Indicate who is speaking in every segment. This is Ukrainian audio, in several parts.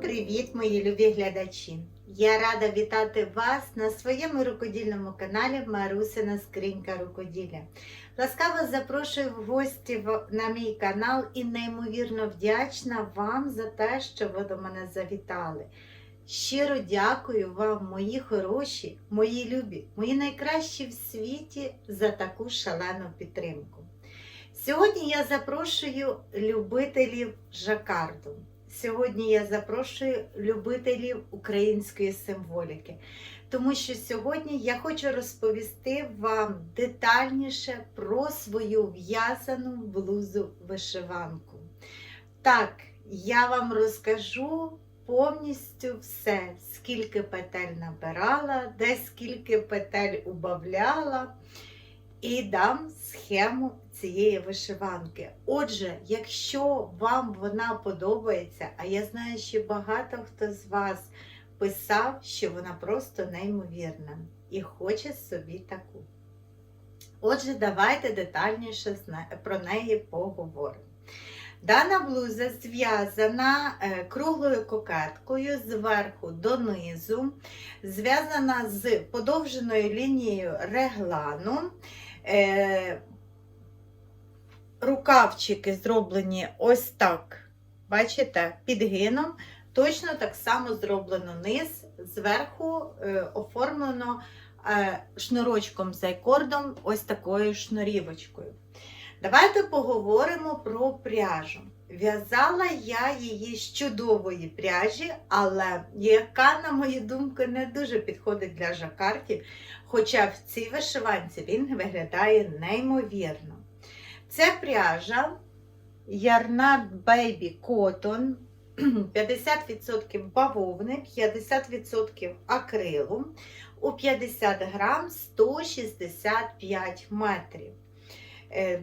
Speaker 1: Привіт, мої любі глядачі! Я рада вітати вас на своєму рукодільному каналі Марусина Скринька Рукоділля. Ласкаво запрошую в гості на мій канал і неймовірно вдячна вам за те, що ви до мене завітали. Щиро дякую вам, мої хороші, мої любі, мої найкращі в світі за таку шалену підтримку. Сьогодні я запрошую любителів жакарду. Сьогодні я запрошую любителів української символіки, тому що сьогодні я хочу розповісти вам детальніше про свою в'язану блузу вишиванку. Так, я вам розкажу повністю все, скільки петель набирала, де скільки петель убавляла, і дам схему цієї вишиванки. Отже, якщо вам вона подобається, а я знаю, що багато хто з вас писав, що вона просто неймовірна і хоче собі таку. Отже, давайте детальніше про неї поговоримо. Дана блуза зв'язана е, круглою кокеткою зверху донизу, зв'язана з подовженою лінією реглану. Рукавчики зроблені ось так. Бачите, підгином. Точно так само зроблено низ, зверху е, оформлено е, шнурочком з айкордом, ось такою шнурівочкою. Давайте поговоримо про пряжу. В'язала я її з чудової пряжі, але яка, на мою думку, не дуже підходить для жакартів, хоча в цій вишиванці він виглядає неймовірно. Це пряжа Yarnard Baby Cotton, 50% бавовни, 50% акрилу, у 50 грам 165 метрів. Е,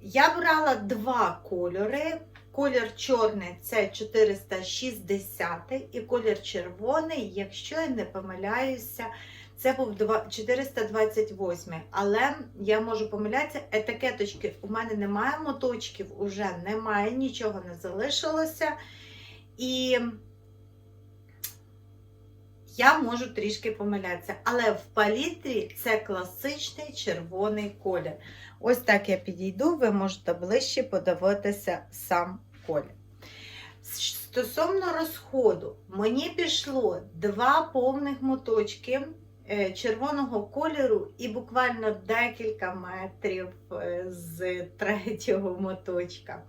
Speaker 1: Я брала два кольори. Колір чорний це 460 і колір червоний, якщо я не помиляюся, це був 428, але я можу помилятися, етикеточки у мене немає, моточків уже немає, нічого не залишилося. І я можу трішки помилятися, але в палітрі це класичний червоний колір. Ось так я підійду, ви можете ближче подивитися сам колір. Стосовно розходу, мені пішло два повних моточки червоного кольору і буквально декілька метрів е, з третього моточка.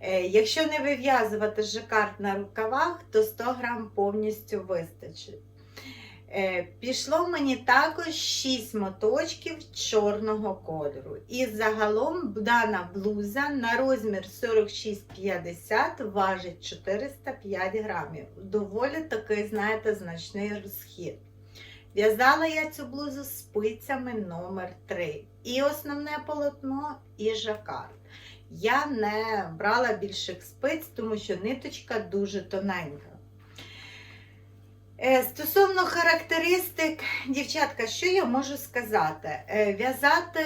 Speaker 1: Е, Якщо не вив'язувати жакард на рукавах, то 100 грам повністю вистачить. Е, Пішло мені також 6 моточків чорного кольору. І загалом дана блуза на розмір 46-50 важить 405 грамів. Доволі такий, знаєте, значний розхід. В'язала я цю блузу спицями номер 3 І основне полотно, і жакард. Я не брала більших спиць, тому що ниточка дуже тоненька. Е, Стосовно характеристик, дівчатка, що я можу сказати? Е, В'язати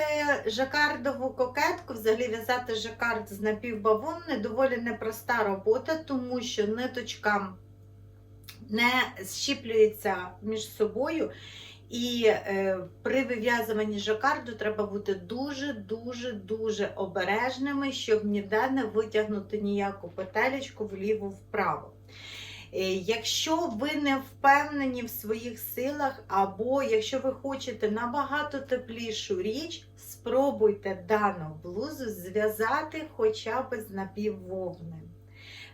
Speaker 1: жакардову кокетку, взагалі в'язати жакард з напівбавовни доволі непроста робота, тому що ниточка не зщіплюється між собою. І е, при вив'язуванні жакарду треба бути дуже-дуже-дуже обережними, щоб ніде не витягнути ніяку петелечку вліво-вправо. Е, Якщо ви не впевнені в своїх силах, або якщо ви хочете набагато теплішу річ, спробуйте дану блузу зв'язати хоча б з напіввовни.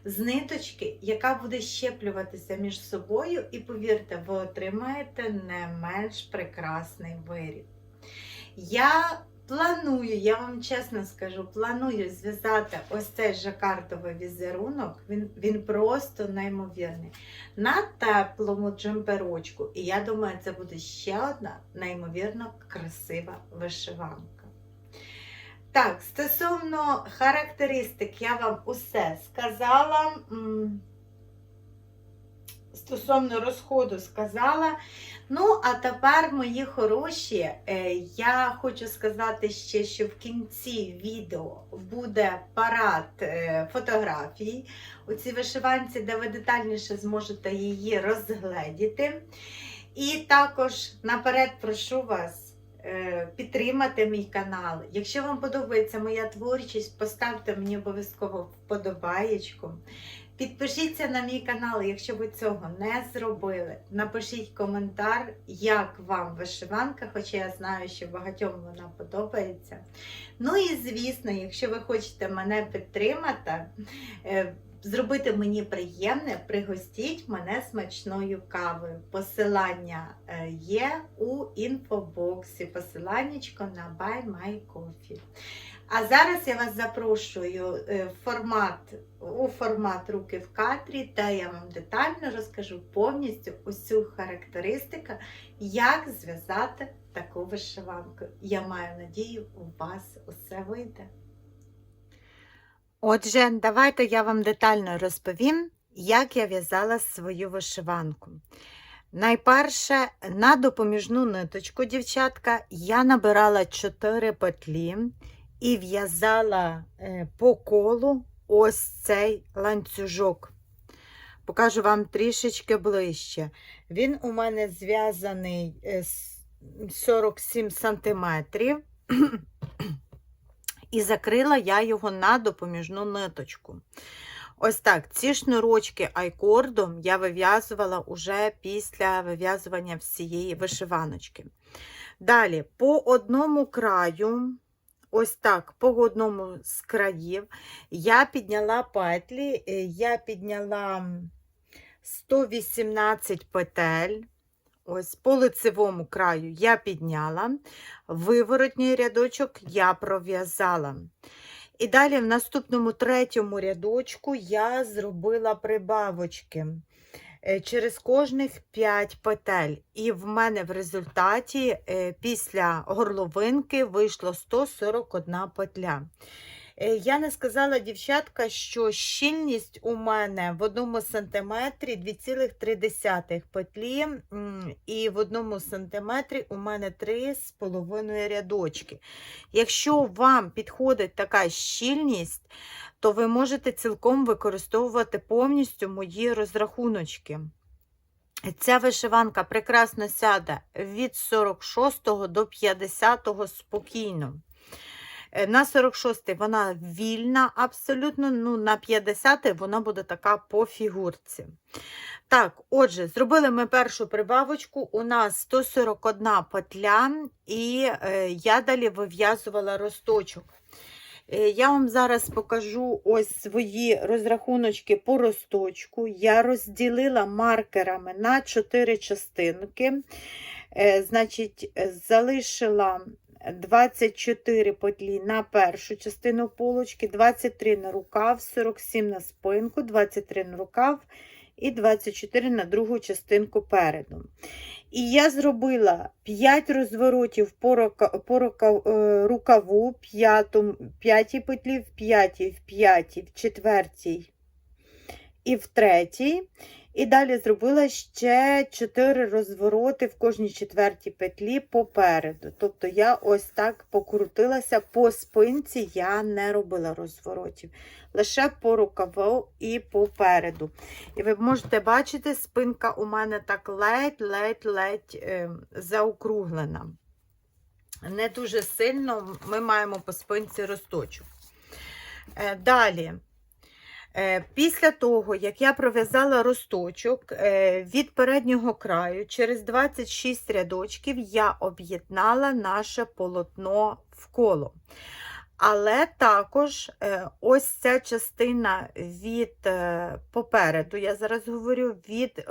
Speaker 1: З ниточки, яка буде щеплюватися між собою, і повірте, ви отримаєте не менш прекрасний виріб. Я планую, я вам чесно скажу, планую зв'язати ось цей жакартовий візерунок. Він, він просто неймовірний. На теплому джемперочку. І я думаю, це буде ще одна неймовірно красива вишиванка. Так, стосовно характеристик, я вам усе сказала. Стосовно розходу сказала. Ну, а тепер, мої хороші, е, я хочу сказати ще, що в кінці відео буде парад е, фотографій у цій вишиванці, де ви детальніше зможете її розгледіти. І також наперед прошу вас підтримати мій канал. Якщо вам подобається моя творчість, поставте мені обов'язково вподобаєчку. Підпишіться на мій канал, якщо ви цього не зробили. Напишіть коментар, як вам вишиванка, хоча я знаю, що багатьом вона подобається. Ну і звісно, якщо ви хочете мене підтримати, е, зробити мені приємне, пригостіть мене смачною кавою. Посилання е, є у інфобоксі. Посиланнячко на Buy My Coffee. А зараз я вас запрошую е, формат, у формат руки в кадрі, де я вам детально розкажу повністю усю характеристику, як зв'язати таку вишиванку. Я маю надію, у вас усе вийде. Отже, давайте я вам детально розповім, як я в'язала свою вишиванку. Найперше, на допоміжну ниточку, дівчатка, я набирала 4 петлі і в'язала е, по колу ось цей ланцюжок. Покажу вам трішечки ближче. Він у мене зв'язаний е, з 47 сантиметрів. І закрила я його на допоміжну ниточку. Ось так, ці шнурочки айкордом я вив'язувала уже після вив'язування всієї вишиваночки. Далі, по одному краю, ось так, по одному з країв, я підняла петлі, е, я підняла 118 петель. Ось по лицевому краю я підняла, виворотній рядочок я пров'язала. І далі в наступному третьому рядочку я зробила прибавочки е, через кожних 5 петель. І в мене в результаті е, після горловинки вийшло 141 петля. Е, Я не сказала, дівчатка, що щільність у мене в одному сантиметрі 2,3 петлі, і в одному сантиметрі у мене 3,5 рядочки. Якщо вам підходить така щільність, то ви можете цілком використовувати повністю мої розрахуночки. Ця вишиванка прекрасно сяде від 46 до 50 спокійно. Е, На 46 вона вільна, абсолютно, ну, на 50 вона буде така по фігурці. Так, отже, зробили ми першу прибавочку. У нас 141 петля, і е, я далі вив'язувала росточок. Е, Я вам зараз покажу ось свої розрахуночки по росточку. Я розділила маркерами на 4 частинки. Значить, залишила 24 петлі на першу частину полочки, 23 на рукав, 47 на спинку, 23 на рукав і 24 на другу частинку переду. І я зробила 5 розворотів по, рука, по рука, е, рукаву, 5 петлі, в 5, в 5, в 4 і в 3. І далі зробила ще 4 розвороти в кожній четвертій петлі попереду. Тобто я ось так покрутилася по спинці, я не робила розворотів. Лише по рукаву і попереду. І ви можете бачити, спинка у мене так ледь-ледь-ледь е, заокруглена. Не дуже сильно ми маємо по спинці росточок. Е, далі. Е, Після того, як я пров'язала росточок е, від переднього краю, через 26 рядочків я об'єднала наше полотно в коло. Але також е, ось ця частина від попереду, я зараз говорю, від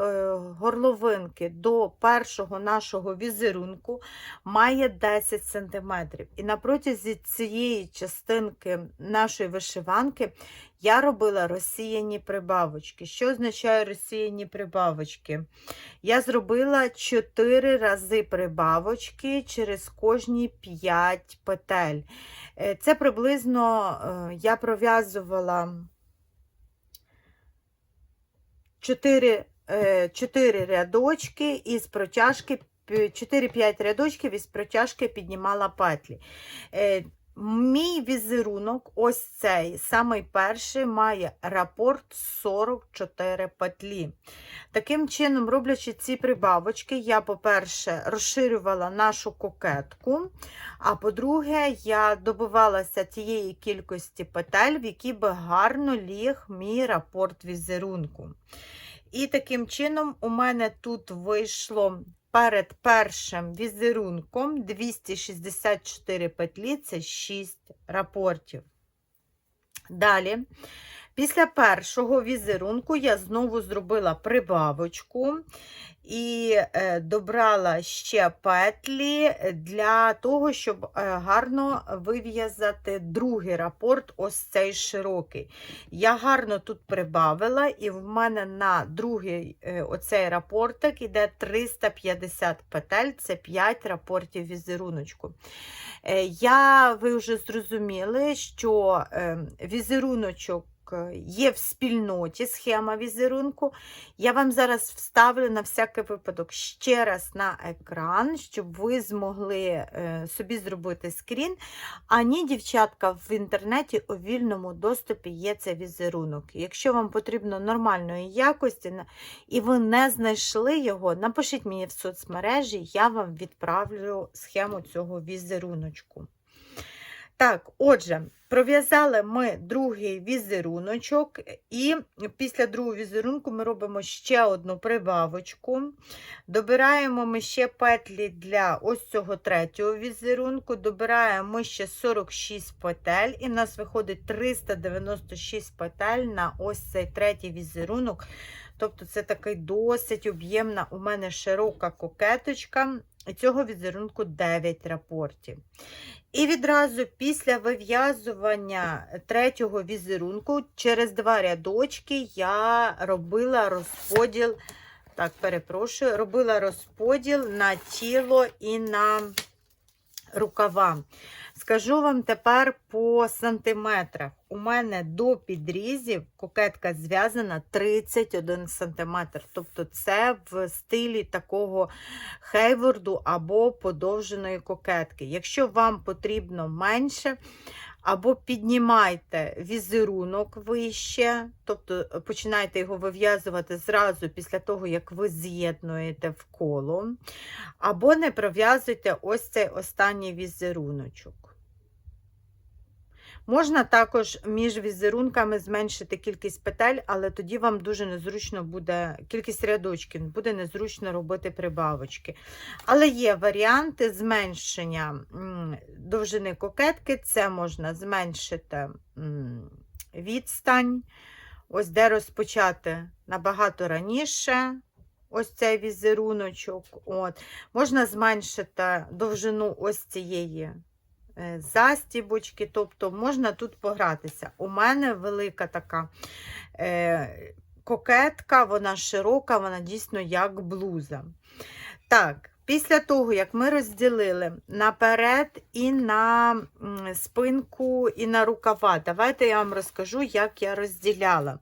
Speaker 1: горловинки до першого нашого візерунку має 10 см. І на протязі цієї частинки нашої вишиванки я робила розсіяні прибавочки. Що означає розсіяні прибавочки? Я зробила 4 рази прибавочки через кожні 5 петель. Е, Це приблизно е, я пров'язувала 4
Speaker 2: 4 рядочки із протяжки, 4-5 рядочків із протяжки піднімала петлі. Мій візерунок, ось цей, самий перший, має рапорт 44 петлі. Таким чином, роблячи ці прибавочки, я, по-перше, розширювала нашу кокетку, а по-друге, я добивалася тієї кількості петель, в які би гарно ліг мій рапорт візерунку. І таким чином, у мене тут вийшло перед першим візерунком 264 петлі це 6 рапортів. Далі, після першого візерунку я знову зробила прибавочку і е, добрала ще петлі для того, щоб е, гарно вив'язати другий рапорт, ось цей широкий. Я гарно тут прибавила, і в мене на другий е, оцей рапортик іде 350 петель, це 5 рапортів візеруночку. Я, ви вже зрозуміли, що е, візеруночок є в спільноті схема візерунку. Я вам зараз вставлю на всякий випадок ще раз на екран, щоб ви змогли е, собі зробити скрін. А ні, дівчатка, в інтернеті у вільному доступі є цей візерунок. Якщо вам потрібно нормальної якості і ви не знайшли його, напишіть мені в соцмережі, я вам відправлю схему цього візеруночку. Так, отже, пров'язали ми другий візеруночок, і після другого візерунку ми робимо ще одну прибавочку. Добираємо ми ще петлі для ось цього третього візерунку, добираємо ми ще 46 петель, і в нас виходить 396 петель на ось цей третій візерунок. Тобто це такий досить об'ємна у мене широка кокеточка. Цього візерунку 9 рапортів. І відразу після вив'язування третього візерунку через два рядочки я робила розподіл, так, перепрошую, робила розподіл на тіло і на рукава. Скажу вам тепер по сантиметрах. У мене до підрізів кокетка зв'язана 31 см. Тобто це в стилі такого хейворду або подовженої кокетки. Якщо вам потрібно менше, або піднімайте візерунок вище, тобто починайте його вив'язувати зразу після того, як ви з'єднуєте в коло, або не пров'язуйте ось цей останній візеруночок. Можна також між візерунками зменшити кількість петель, але тоді вам дуже незручно буде кількість рядочків, буде незручно робити прибавочки. Але є варіанти зменшення довжини кокетки, це можна зменшити відстань, ось де розпочати набагато раніше. Ось цей візеруночок. От. Можна зменшити довжину ось цієї застібочки, тобто можна тут погратися. У мене велика така е, кокетка, вона широка, вона дійсно як блуза. Так, після того, як ми розділили наперед і на спинку, і на рукава, давайте я вам розкажу, як я розділяла.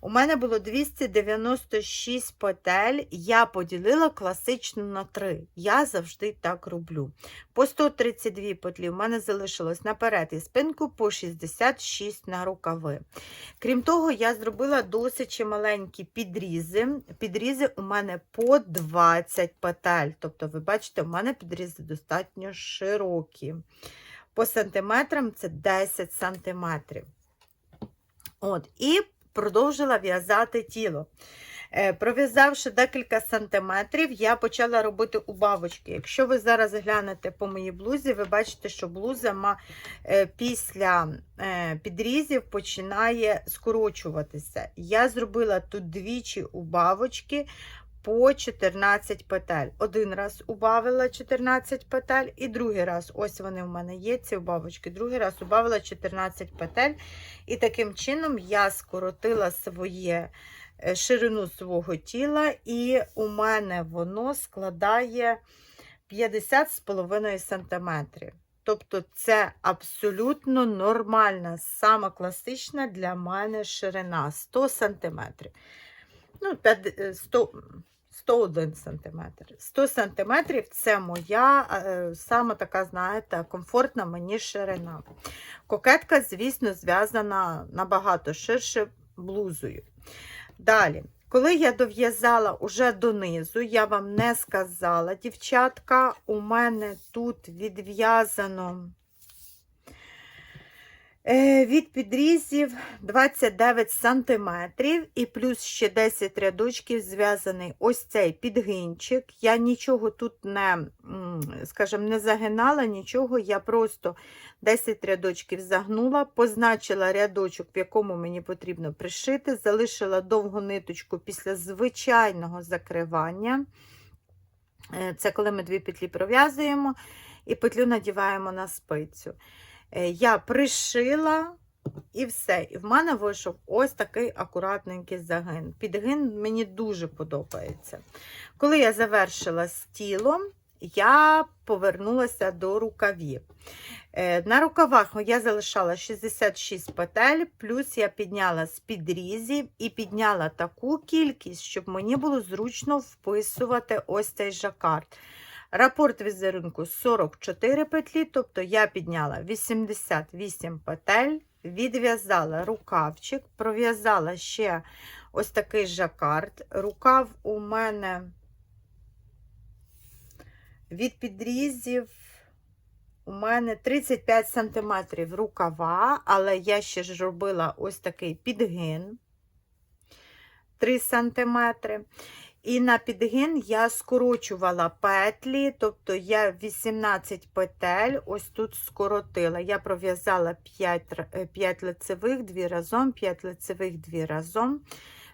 Speaker 2: У мене було 296 петель, я поділила класично на 3. Я завжди так роблю. По 132 петлі у мене залишилось наперед і спинку, по 66 на рукави. Крім того, я зробила досить чималенькі підрізи. Підрізи у мене по 20 петель. Тобто, ви бачите, у мене підрізи достатньо широкі. По сантиметрам це 10 сантиметрів. От, і продовжила в'язати тіло. Е, Пров'язавши декілька сантиметрів, я почала робити убавочки. Якщо ви зараз глянете по моїй блузі, ви бачите, що блуза е, після е, підрізів починає скорочуватися. Я зробила тут двічі убавочки по 14 петель. Один раз убавила 14 петель, і другий раз, ось вони в мене є, ці убавочки, другий раз убавила 14 петель. І таким чином я скоротила своє е, ширину свого тіла, і у мене воно складає 50,5 см. Тобто це абсолютно нормальна, сама класична для мене ширина 100 см. ну, п'ят- е, 100, 101 см. 100 см це моя е, саме така, знаєте, комфортна мені ширина. Кокетка, звісно, зв'язана набагато ширше блузою. Далі, коли я дов'язала уже донизу, я вам не сказала, дівчатка, у мене тут відв'язано від підрізів 29 см і плюс ще 10 рядочків зв'язаний ось цей підгинчик. Я нічого тут не, скажімо, не загинала, нічого, я просто 10 рядочків загнула, позначила рядочок, в якому мені потрібно пришити, залишила довгу ниточку після звичайного закривання. Е, Це коли ми дві петлі пров'язуємо і петлю надіваємо на спицю. Е, Я пришила і все. І в мене вийшов ось такий акуратненький загин. Підгин мені дуже подобається. Коли я завершила з тілом, я повернулася до рукавів. Е, На рукавах я залишала 66 петель, плюс я підняла з підрізів і підняла таку кількість, щоб мені було зручно вписувати ось цей жакард. Рапорт візерунку 44 петлі, тобто я підняла 88 петель, відв'язала рукавчик, пров'язала ще ось такий жакард. Рукав у мене від підрізів у мене 35 см рукава, але я ще ж робила ось такий підгин 3 см. І на підгин я скорочувала петлі, тобто я 18 петель ось тут скоротила. Я пров'язала 5, 5 лицевих, 2 разом, 5 лицевих, 2 разом.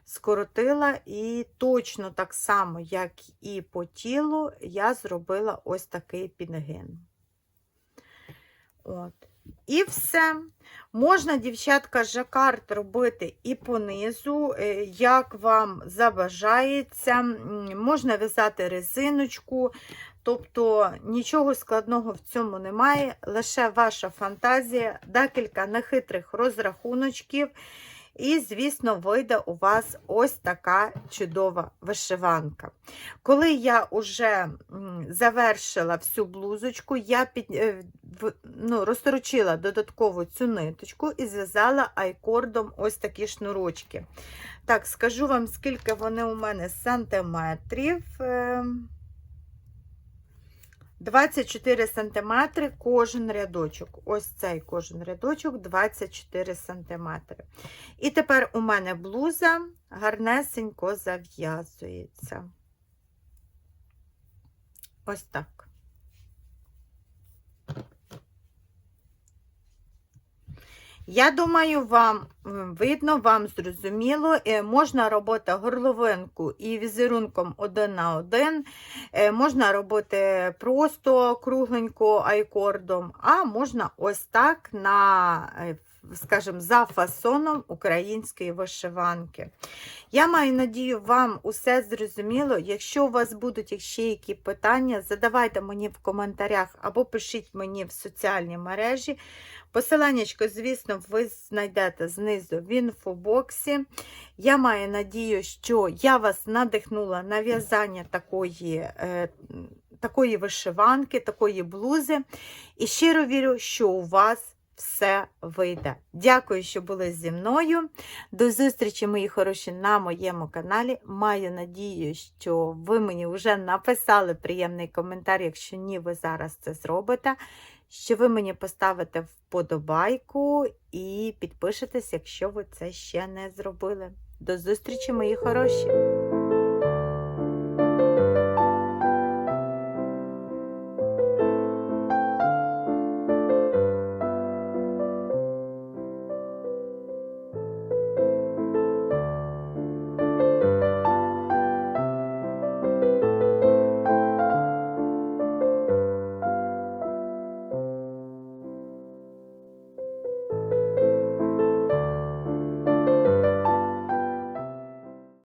Speaker 2: Скоротила і точно так само, як і по тілу, я зробила ось такий підгин. От. І все. Можна, дівчатка, жакард робити і понизу, е, як вам забажається. Можна в'язати резиночку, тобто нічого складного в цьому немає, лише ваша фантазія, декілька нехитрих розрахуночків. І, звісно, вийде у вас ось така чудова вишиванка. Коли я вже завершила всю блузочку, я під, е, ну, розторочила додатково цю ниточку і зв'язала айкордом ось такі шнурочки. Так, скажу вам, скільки вони у мене сантиметрів. Ем, 24 сантиметри кожен рядочок. Ось цей кожен рядочок 24 сантиметри. І тепер у мене блуза гарнесенько зав'язується. Ось так. Я думаю, вам видно, вам зрозуміло. Е, Можна робити горловинку і візерунком один на один. Е, Можна робити просто кругленько айкордом, а можна ось так на, е, скажімо, за фасоном української вишиванки. Я маю надію, вам усе зрозуміло. Якщо у вас будуть ще які питання, задавайте мені в коментарях або пишіть мені в соціальні мережі. Посиланнячко, звісно, ви знайдете знизу в інфобоксі. Я маю надію, що я вас надихнула на в'язання такої, е, такої вишиванки, такої блузи. І щиро вірю, що у вас все вийде. Дякую, що були зі мною. До зустрічі, мої хороші, на моєму каналі. Маю надію, що ви мені вже написали приємний коментар. Якщо ні, ви зараз це зробите. Що ви мені поставите вподобайку і підпишетесь, якщо ви це ще не зробили. До зустрічі, мої хороші!